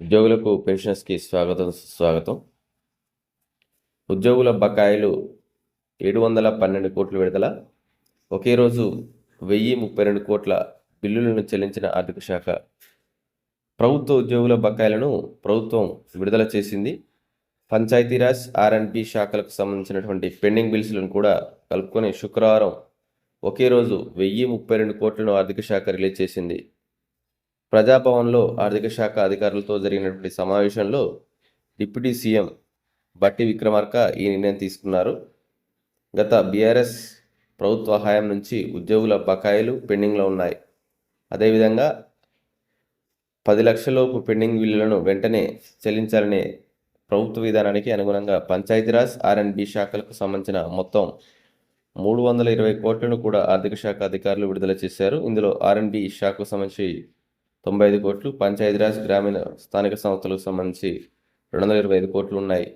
ఉద్యోగులకు పెన్షన్స్కి స్వాగతం స్వాగతం ఉద్యోగుల బకాయిలు ఏడు వందల పన్నెండు కోట్లు విడుదల ఒకే రోజు వెయ్యి ముప్పై రెండు కోట్ల బిల్లులను చెల్లించిన ఆర్థిక శాఖ ప్రభుత్వ ఉద్యోగుల బకాయిలను ప్రభుత్వం విడుదల చేసింది. పంచాయతీరాజ్ ఆర్ శాఖలకు సంబంధించినటువంటి పెండింగ్ బిల్స్లను కూడా కలుపుకొని శుక్రవారం ఒకే రోజు వెయ్యి ముప్పై రెండు కోట్లను ఆర్థిక శాఖ రిలీజ్ చేసింది. ప్రజాభవన్లో ఆర్థిక శాఖ అధికారులతో జరిగినటువంటి సమావేశంలో డిప్యూటీ సీఎం బట్టి విక్రమార్క ఈ నిర్ణయం తీసుకున్నారు. గత బీఆర్ఎస్ ప్రభుత్వ హయాం నుంచి ఉద్యోగుల బకాయిలు పెండింగ్లో ఉన్నాయి. అదేవిధంగా పది లక్షలలోపు పెండింగ్ బిల్లులను వెంటనే చెల్లించాలనే ప్రభుత్వ విధానానికి అనుగుణంగా పంచాయతీరాజ్ ఆర్ఎండ్బి శాఖలకు సంబంధించిన మొత్తం మూడు వందల ఇరవై కోట్లను కూడా ఆర్థిక శాఖ అధికారులు విడుదల చేశారు. ఇందులో ఆర్ఎండ్బి శాఖకు సంబంధించి తొంభై ఐదు కోట్లు పంచాయతీరాజ్ గ్రామీణ స్థానిక సంస్థలకు సంబంధించి రెండు వందల ఇరవై ఐదు కోట్లు ఉన్నాయి.